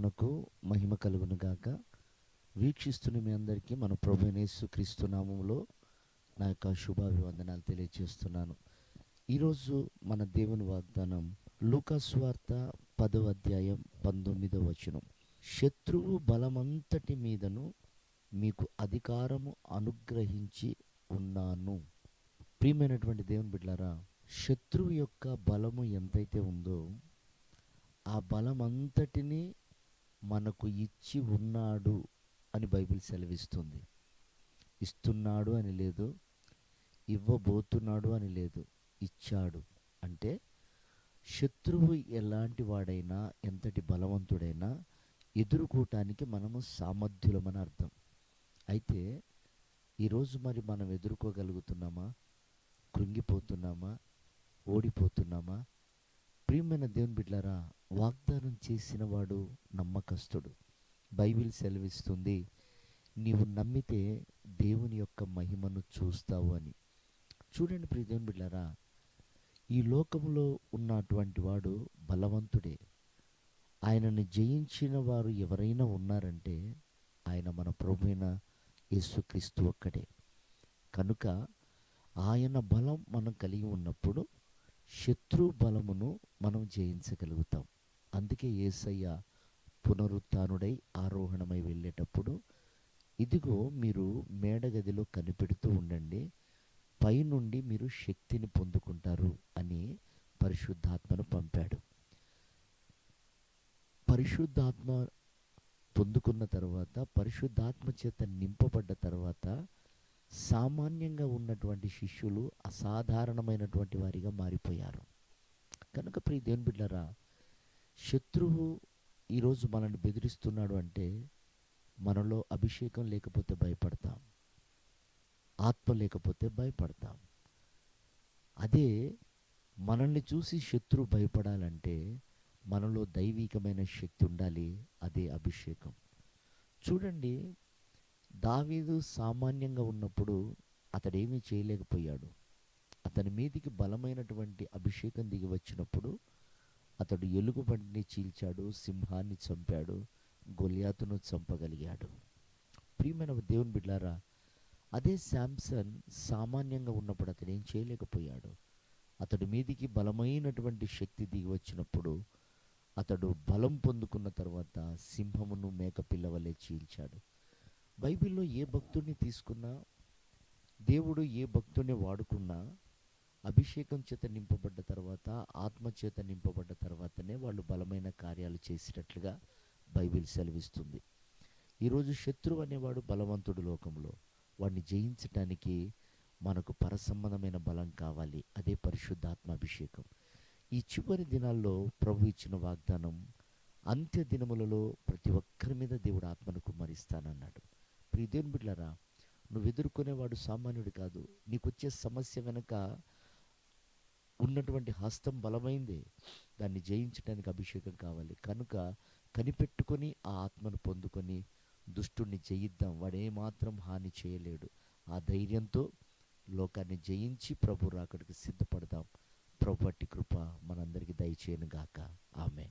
నామమునకు మహిమ కలుగును గాక. వీక్షిస్తున్న మీ అందరికీ మన ప్రభునేసు క్రీస్తు నామములో నా యొక్క శుభాభివందనాలు తెలియజేస్తున్నాను ఈరోజు మన దేవుని వాగ్దానం లూకాస్వార్త పదవ అధ్యాయం పంతొమ్మిదవ వచనం. శత్రువు బలమంతటి మీదను మీకు అధికారము అనుగ్రహించి ఉన్నాను. ప్రియమైనటువంటి దేవుని బిడ్డలారా శత్రువు యొక్క బలము ఎంతైతే ఉందో ఆ బలమంతటిని మనకు ఇచ్చి ఉన్నాడు అని బైబిల్ సెలవిస్తుంది. ఇస్తున్నాడు అని లేదు ఇవ్వబోతున్నాడు అని లేదు ఇచ్చాడు అంటే శత్రువు ఎలాంటి వాడైనా ఎంతటి బలవంతుడైనా ఎదుర్కోవటానికి మనము సామర్థ్యులమని అర్థం. అయితే ఈరోజు మరి మనం ఎదుర్కోగలుగుతున్నామా? కృంగిపోతున్నామా? ఓడిపోతున్నామా? ప్రియమైన దేవుని బిడ్లారా వాగ్దానం చేసిన వాడు నమ్మకస్తుడు. బైబిల్ సెలవిస్తుంది నీవు నమ్మితే దేవుని యొక్క మహిమను చూస్తావు అని. చూడండి ప్రియ దేవుని బిడ్లారా ఈ లోకంలో ఉన్నటువంటి వాడు బలవంతుడే. ఆయనను జయించిన వారు ఎవరైనా ఉన్నారంటే ఆయన మన ప్రభువైన యేసుక్రీస్తు ఒక్కడే. కనుక ఆయన బలం మనం కలిగి ఉన్నప్పుడు శత్రు బలమును మనం జయించగలుగుతాం. అందుకే ఏసయ్య పునరుత్నుడై ఆరోహణమై వెళ్ళేటప్పుడు ఇదిగో మీరు మేడగదిలో కనిపెడుతూ ఉండండి పైనుండి మీరు శక్తిని పొందుకుంటారు అని పరిశుద్ధాత్మను పంపాడు. పరిశుద్ధాత్మ పొందుకున్న తర్వాత పరిశుద్ధాత్మ చేత నింపబడ్డ తర్వాత సామాన్యంగా ఉన్నటువంటి శిష్యులు అసాధారణమైనటువంటి వారిగా మారిపోయారు. కనుక ప్రియ దేవుని బిడ్డరా శత్రువు ఈరోజు మనల్ని బెదిరిస్తున్నాడు అంటే మనలో అభిషేకం లేకపోతే భయపడతాం ఆత్మ లేకపోతే భయపడతాం. అదే మనల్ని చూసి శత్రువు భయపడాలంటే మనలో దైవికమైన శక్తి ఉండాలి అదే అభిషేకం. చూడండి దావీదు సామాన్యంగా ఉన్నప్పుడు అతడేమీ చేయలేకపోయాడు. అతని మీదికి బలమైనటువంటి అభిషేకం దిగి వచ్చినప్పుడు అతడు ఎలుగుబంటిని చీల్చాడు సింహాన్ని చంపాడు గొలియాతును చంపగలిగాడు. ప్రియమైన దేవుని బిడ్లారా అదే శాంసన్ సామాన్యంగా ఉన్నప్పుడు అతడు ఏం చేయలేకపోయాడు? అతడి మీదికి బలమైనటువంటి శక్తి దిగి వచ్చినప్పుడు అతడు బలం పొందుకున్న తర్వాత సింహమును మేకపిల్లవలే చీల్చాడు. బైబిల్లో ఏ భక్తుడిని తీసుకున్నా దేవుడు ఏ భక్తుడిని వాడుకున్నా అభిషేకం చేత నింపబడ్డ తర్వాత ఆత్మ చేత నింపబడ్డ తర్వాతనే వాళ్ళు బలమైన కార్యాలు చేసినట్లుగా బైబిల్ సెలవిస్తుంది. ఈరోజు శత్రువు అనేవాడు బలవంతుడు లోకంలో. వాడిని జయించటానికి మనకు పరసంబంధమైన బలం కావాలి. అదే పరిశుద్ధాత్మ అభిషేకం ఈ చివరి దినాల్లో ప్రభు ఇచ్చిన వాగ్దానం అంత్య దినములలో ప్రతి ఒక్కరి మీద దేవుడు ఆత్మను కుమ్మరిస్తానన్నాడు. ప్రియదేవుని బిడ్డారా నువ్వు ఎదుర్కొనేవాడు సామాన్యుడు కాదు. నీకు వచ్చే సమస్య వెనుక ఉన్నటువంటి హస్తం బలమైందే. దాన్ని జయించడానికి అభిషేకం కావాలి. కనుక కనిపెట్టుకొని ఆ ఆత్మను పొందుకొని దుష్టుణ్ణి జయిద్దాం. వాడే మాత్రం హాని చేయలేడు. ఆ ధైర్యంతో లోకాన్ని జయించి ప్రభు రాకడికి సిద్ధపడదాం. ప్రభు కృప మనందరికీ దయచేయను గాక ఆమె